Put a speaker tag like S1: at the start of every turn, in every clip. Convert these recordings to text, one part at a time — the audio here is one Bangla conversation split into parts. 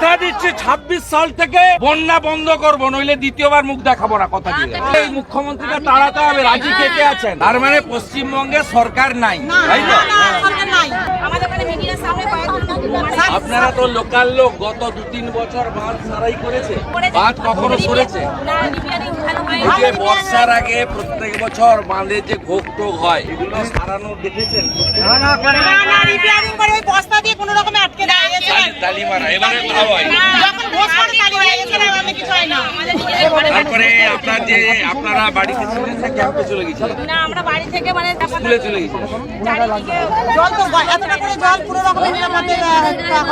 S1: কথা দিচ্ছি ছাব্বিশ সাল থেকে বন্যা বন্ধ করব নইলে দ্বিতীয়বার মুখ দেখাবো না কথা দিয়ে এই মুখ্যমন্ত্রীকে তাড়াতে হবে রাজি কে কে আছেন তার মানে পশ্চিমবঙ্গে সরকার নাই তাই তো আপনারা তো লোকাল লোক গত দু তিন বছর বাঁধ সারাই করেছে বাঁধ কখনো
S2: হয়
S1: যে বর্ষার আগে প্রত্যেক বছর বাঁধের যে ঘোক টোক হয়। এগুলো সারানো দেখেছেন?
S3: না রিপেয়ারিং করে ওই বস্তা দিয়ে কোনো রকমে আটকে দেয়
S1: তালি- মারা এবারে তাও হয়।
S3: হয়
S1: তারপরে আপনার যে আপনারা বাড়িতে ছিলেন না ক্যাম্পে চলে গেছিলেন?
S2: না আমরা বাড়ি থেকে মানে
S1: স্কুলে চলে গেছিলেন?
S3: জল তো এতটা করে জল কোনো রকমের নিরাপদে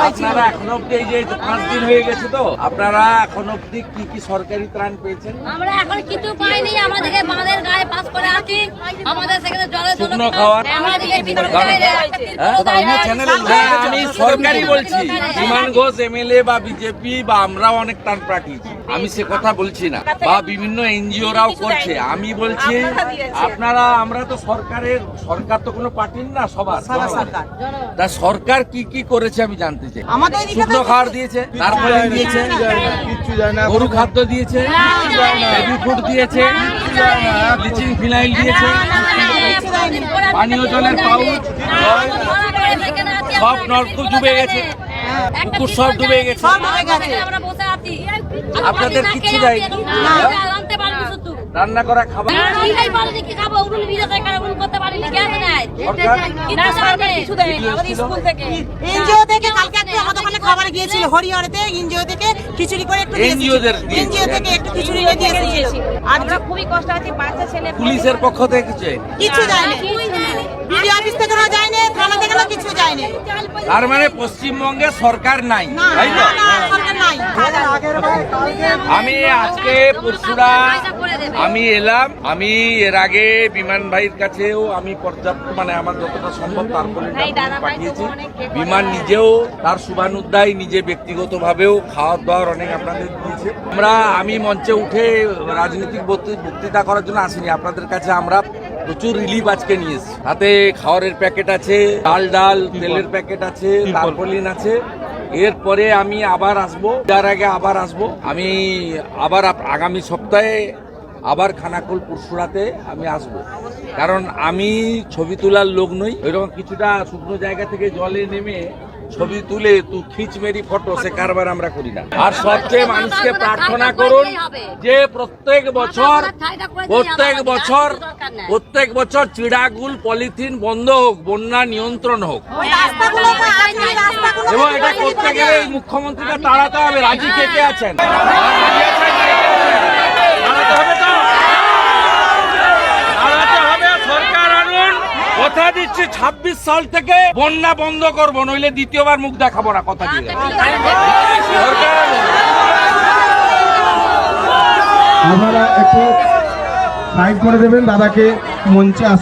S1: আপনারা এখন অব্দি এই যে পাঁচ দিন হয়ে গেছে তো আপনারা এখন অব্দি কি কি সরকারি ত্রাণ পেয়েছেন?
S4: আমরা এখন কিছু পাইনি আমাদেরকে বাঁধের গায়ে পাস করে আছি। আমাদের
S1: শুকনো। হ্যাঁ? হ্যাঁ, আমি সরকারি বলছি বিমান ঘোষ এমএলএ বা বিজেপি বা আমরাও অনেক পাঠিয়েছি আমি সে কথা বলছি না বা বিভিন্ন এনজিওরাও করছে আমি বলছি আপনারা আমরা তো সরকারের সরকার তো কোনো পার্টির না সবার
S3: সরকার।
S1: তা সরকার কি কি করেছে আমি জানতে চাই
S3: আমাদের
S1: শুকনো খাবার দিয়েছে তারপরে দিয়েছে গরু খাদ্য দিয়েছে ফুড দিয়েছে ব্লিচিং ফিনাইল দিয়েছে পানীয় জলের পাউচ সব নলকূপ ডুবে গেছে পুকুর সব ডুবে গেছে আপনাদের কিচ্ছু দেয়নি?
S4: না, আনতে পারিনি শুধু।
S1: রান্না করা খাবার
S3: এনজিও থেকে কালকে একটু আমাদের ওখানে খাবার গিয়েছিল হরিহরেতে। এনজিও থেকে খিচুড়ি করে একটু। এনজিও থেকে খিচুড়ি করে দিয়ে আর
S2: খুবই কষ্ট আছে বাচ্চা ছেলে
S1: পুলিশের পক্ষ থেকে কিছু।
S3: কিছু
S4: দেয়নি।
S3: বিডিও অফিস থেকে যায়নি থানা থেকে কিছু যায়নি।
S1: তার মানে পশ্চিমবঙ্গে সরকার নাই তাই তো?
S3: না, সরকার নাই।
S1: আমি আজকে পরশুরা আমি এলাম আমি এর আগে বিমান ভাইয়ের কাছেও আমি পর্যাপ্ত মানে আমার যতটা সম্ভব তারপরে পাঠিয়েছি। বিমান নিজেও তার শুভানুদ্দায় নিজে ব্যক্তিগতভাবেও খাওয়ার দাওয়ার অনেক আপনাদের দিয়েছে। আমরা আমি মঞ্চে উঠে রাজনৈতিক বক্তৃ- বক্তৃতা করার জন্য আসিনি। আপনাদের কাছে আমরা প্রচুর রিলিফ আজকে নিয়ে এসেছি। তাতে খাওয়ারের প্যাকেট আছে ডাল ডাল তেলের প্যাকেট আছে তারপলিন আছে। এরপরে আমি আবার আসব তার আগে আবার আসব। আমি আবার আপ- আগামী সপ্তাহে আবার খানাকুল পুরসুরাতে আমি আসব। কারণ আমি ছবি তোলার লোক নই ওইরকম কিছুটা শুকনো জায়গা থেকে জলে নেমে ছবি তুলে তু খিচ মেরি ফটো সে কারবার আমরা করি না। আর সবচেয়ে মানুষকে প্রার্থনা করুন যে প্রত্যেক বছর প্রত্যেক বছর প্রত্যেক বছর চিড়াগুল পলিথিন বন্ধ হোক বন্যা নিয়ন্ত্রণ হোক। এবং এটা করতে গেলে মুখ্যমন্ত্রীকে তাড়াতে হবে রাজি কে কে আছেন? কথা দিচ্ছি ছাব্বিশ সাল থেকে বন্যা বন্ধ করব নইলে দ্বিতীয়বার মুখ দেখাবো না কথা দিয়ে। সরকার
S5: আপনারা একটু সাইড করে দেবেন, দাদাকে মঞ্চে আস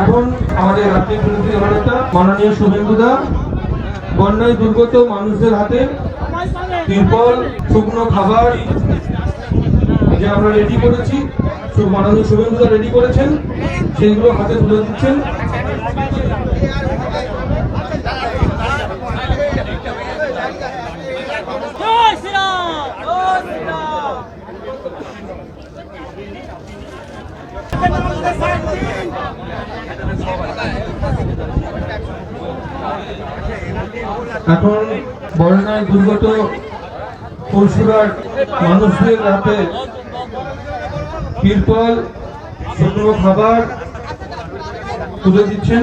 S5: এখন আমাদের রাজ্যের বিরোধী দলনেতা মাননীয় শুভেন্দুদা, বন্যায় দুর্গত মানুষদের হাতে তিরপল, শুকনো খাবার। যে আমরা রেডি করেছি মাননীয় শুভেন্দুদা রেডি করেছেন, সেইগুলো হাতে তুলে দিচ্ছেন। এখন বন্যায় দুর্গত পরশুরার মানুষদের রাতে তিরপল শুকনো খাবার তুলে দিচ্ছেন।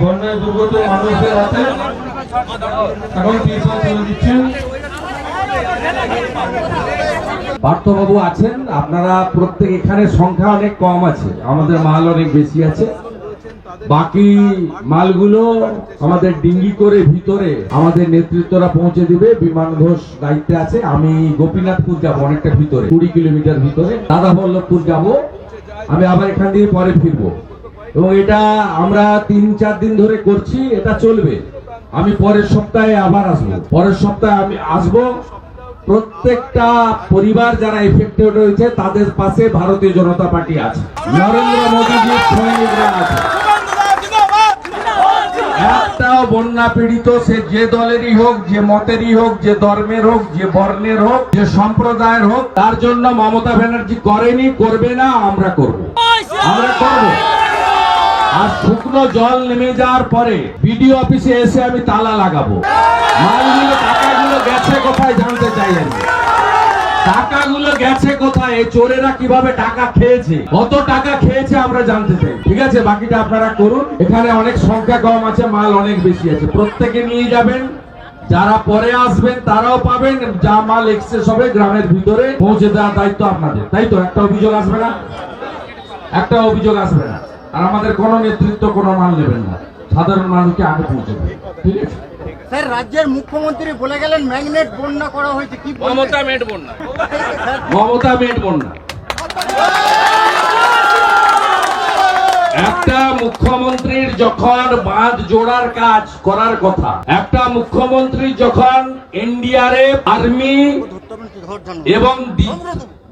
S5: বন্যায় দুর্গত মানুষদের হাতে এখন তিরপল তুলে দিচ্ছেন।
S6: পার্থবাবু আছেন, আপনারা প্রত্যেক এখানে সংখ্যা অনেক কম আছে, আমাদের মাল অনেক বেশি আছে। বাকি মালগুলো আমাদের ডিঙ্গি করে ভিতরে আমাদের নেতৃত্বরা পৌঁছে দিবে, বিমান ঘোষ দায়িত্বে আছে, আমি গোপীনাথপুর যাব অনেকটা ভিতরে, কুড়ি কিলোমিটার ভিতরে, দাদা বল্লভপুর যাব, আমি আবার এখান দিয়ে পরে ফিরবো। এবং এটা আমরা তিন চার দিন ধরে করছি, এটা চলবে। আমি পরের সপ্তাহে আবার আসব, পরের সপ্তাহে আমি আসব
S1: প্রত্যেকটা পরিবার যারা এফেক্টেড হয়েছে তাদের পাশে ভারতীয় জনতা পার্টি আছে। নরেন্দ্র মোদীজির সৈনিকরা আছে। একটাও বন্যা পীড়িত, সে যে দলেরই হোক, যে মতেরই হোক, যে ধর্মের হোক, যে বর্ণের হোক, যে সম্প্রদায়ের হোক, তার জন্য মমতা ব্যানার্জি করেনি, করবে না, আমরা করব। আমরা করব। আর শুকনো জল নেমে যাওয়ার পরে বিডিও অফিসে এসে আমি তালা লাগাবো। মালগুলো, টাকাগুলো গেছে কোথায় জানতে চাই আমি? টাকাগুলো গেছে কোথায়? চোরেরা কীভাবে টাকা খেয়েছে? কত টাকা খেয়েছে আমরা জানতে চাই। ঠিক আছে, বাকিটা আপনারা করুন। এখানে অনেক সংখ্যা কম আছে, মাল অনেক বেশি আছে। প্রত্যেকে নিয়ে যাবেন। যারা পরে আসবেন, তারাও পাবেন। যা মাল এক্সেস হবে গ্রামের ভিতরে পৌঁছে দেওয়ার দায়িত্ব আপনাদের। তাই তো? একটা অভিযোগ আসবে না? একটা অভিযোগ আসবে না। আর আমাদের কোনো নেতৃত্ব কোনো মাল নেবেন না। সাধারণ মানুষকে আগে পৌঁছে দেবে ঠিক আছে?
S7: স্যার রাজ্যের মুখ্যমন্ত্রী বলে গেলেন ম্যাগনেট বন্যা করা হয়েছে। কি
S8: মমতা মেটবন না
S1: মমতা মেট বন্যা। একটা মুখ্যমন্ত্রীর যখন বাঁধ জোড়ার কাজ করার কথা একটা মুখ্যমন্ত্রী যখন এনডিআরএফ আর্মি এবং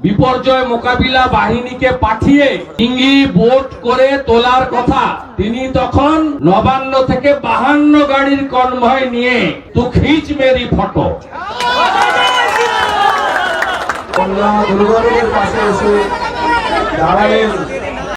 S1: বিপর্যয় মোকাবিলা বাহিনীকে পাঠিয়ে ইঙ্গি বোট করে তোলার কথা। তিনি তখন নবান্ন থেকে বাহান্ন গাড়ির কনভয় নিয়ে তু খিচ মেরি ফটো।
S9: কন্যা পাশে এসে দাঁড়ালেন।